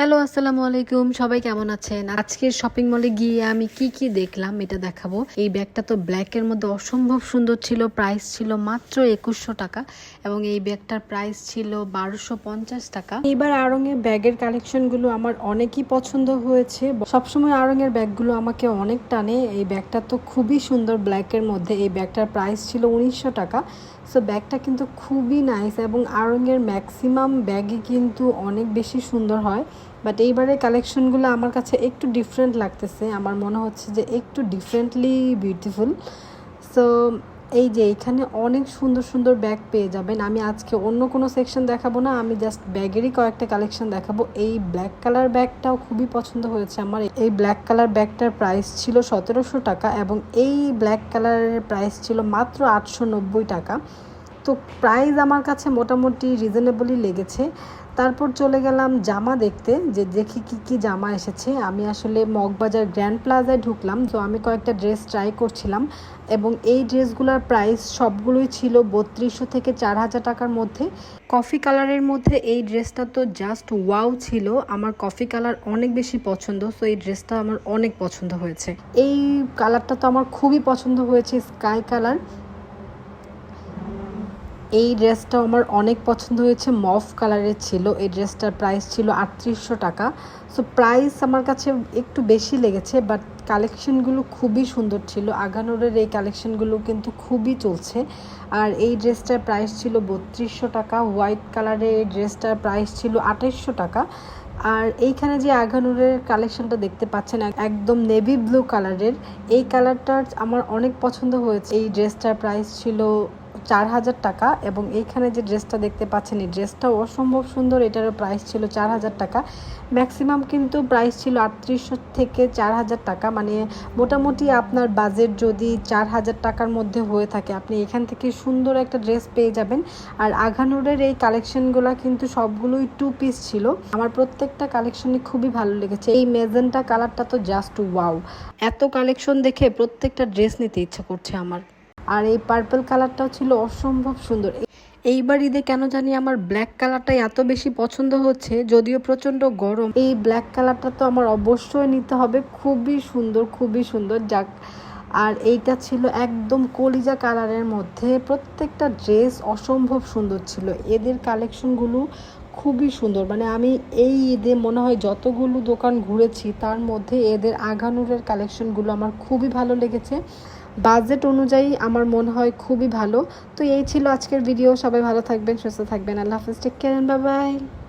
Hello, আসসালামু আলাইকুম। সবাই কেমন আছেন? আজকের শপিং মলে গিয়ে আমি কি কি দেখলাম এটা দেখাবো। এই ব্যাগটা তো ব্ল্যাকের মধ্যে অসম্ভব সুন্দর ছিল প্রাইস ছিল মাত্র একুশশো টাকা। এবং এই ব্যাগটার প্রাইস ছিল বারোশো পঞ্চাশ টাকা। এইবার আড়ঙের ব্যাগের কালেকশনগুলো আমার অনেকই পছন্দ হয়েছে। সবসময় আড়ঙের ব্যাগগুলো আমাকে অনেক টানে। এই ব্যাগটা তো খুবই সুন্দর ব্ল্যাকের মধ্যে। এই ব্যাগটার প্রাইস ছিল উনিশশো টাকা। সো ব্যাগটা কিন্তু খুবই নাইস এবং আড়ঙের ম্যাক্সিমাম ব্যাগই কিন্তু অনেক বেশি সুন্দর হয়। বাট এইবারের কালেকশনগুলো আমার কাছে একটু ডিফারেন্ট লাগতেছে। আমার মনে হচ্ছে যে একটু ডিফারেন্টলি বিউটিফুল সো এই যে এখানে অনেক সুন্দর সুন্দর ব্যাগ পেয়ে যাবেন। আমি আজকে অন্য কোনো সেকশন দেখাবো না, আমি জাস্ট ব্যাগেরই কয়েকটা কালেকশন দেখাবো। এই ব্ল্যাক কালার ব্যাগটাও খুবই পছন্দ হয়েছে আমার। এই ব্ল্যাক কালার ব্যাগটার প্রাইস ছিল সতেরোশো টাকা এবং এই ব্ল্যাক কালারের প্রাইস ছিল মাত্র আটশো নব্বই টাকা। তো প্রাইস আমার কাছে মোটামুটি রিজনেবলই লেগেছে। তারপর চলে গেলাম জামা দেখতে, যে দেখি কি কি জামা এসেছে। আমি আসলে মগবাজার গ্র্যান্ড প্লাজায় ঢুকলাম, তো আমি কয়েকটা ড্রেস ট্রাই করছিলাম এবং এই ড্রেসগুলোর প্রাইস সবগুলোই ছিল বত্রিশশো থেকে চার হাজার টাকার মধ্যে। কফি কালারের মধ্যে এই ড্রেসটা তো জাস্ট ওয়াও ছিল। আমার কফি কালার অনেক বেশি পছন্দ সো এই ড্রেসটা আমার অনেক পছন্দ হয়েছে। এই কালারটা তো আমার খুবই পছন্দ হয়েছে স্কাই কালার এই ড্রেসটা আমার অনেক পছন্দ হয়েছে। মফ কালারের ছিল। এই ড্রেসটার প্রাইস ছিল আটত্রিশশো টাকা। সো প্রাইস আমার কাছে একটু বেশি লেগেছে বাট কালেকশনগুলো খুবই সুন্দর ছিল। আগানোরের এই কালেকশনগুলো কিন্তু খুবই চলছে। আর এই ড্রেসটার প্রাইস ছিল বত্রিশশো টাকা। হোয়াইট কালারের এই ড্রেসটার প্রাইস ছিল আঠাইশশো টাকা। আর এইখানে যে আঘানুরের কালেকশনটা দেখতে পাচ্ছেন একদম নেভি ব্লু কালারের এই কালারটা আমার অনেক পছন্দ হয়েছে। এই ড্রেসটার প্রাইস ছিল চার হাজার টাকা এবং এইখানে যে ড্রেসটা দেখতে পাচ্ছেন, এই ড্রেসটাও অসম্ভব সুন্দর। এটারও প্রাইস ছিল চার হাজার টাকা। ম্যাক্সিমাম কিন্তু প্রাইস ছিল আটত্রিশশো থেকে চার হাজার টাকা। মানে মোটামুটি আপনার বাজেট যদি চার হাজার টাকার মধ্যে হয়ে থাকে, আপনি এখান থেকে সুন্দর একটা ড্রেস পেয়ে যাবেন। আর আঘানুরের এই কালেকশনগুলো কিন্তু সবগুলোই টু পিস ছিল। আমার প্রত্যেকটা কালেকশনই খুবই ভালো লেগেছে। এই মেজেন্টা কালারটা তো জাস্ট ওয়াও এত কালেকশন দেখে প্রত্যেকটা ড্রেস নিতে ইচ্ছা করছে আমার। আর এই পার্পল কালারটাও ছিল অসম্ভব সুন্দর। এইবার ঈদে কেন জানি আমার ব্ল্যাক কালারটাই এত বেশি পছন্দ হচ্ছে, যদিও প্রচণ্ড গরম। এই ব্ল্যাক কালারটা তো আমার অবশ্যই নিতে হবে, খুবই সুন্দর খুবই সুন্দর। যাক, আর এইটা ছিল একদম কলিজা কালারের মধ্যে প্রত্যেকটা ড্রেস অসম্ভব সুন্দর ছিল। এদের কালেকশনগুলো খুবই সুন্দর। মানে আমি এই ঈদে মনে হয় যতগুলো দোকান ঘুরেছি, তার মধ্যে এদের আঘানুরের কালেকশনগুলো আমার খুবই ভালো লেগেছে। বাজেট অনুযায়ী আমার মনে হয় খুবই ভালো। তো এই ছিল আজকের ভিডিও সবাই ভালো থাকবেন, সুস্থ থাকবেন। আল্লাহ হাফিজ। Take care bye bye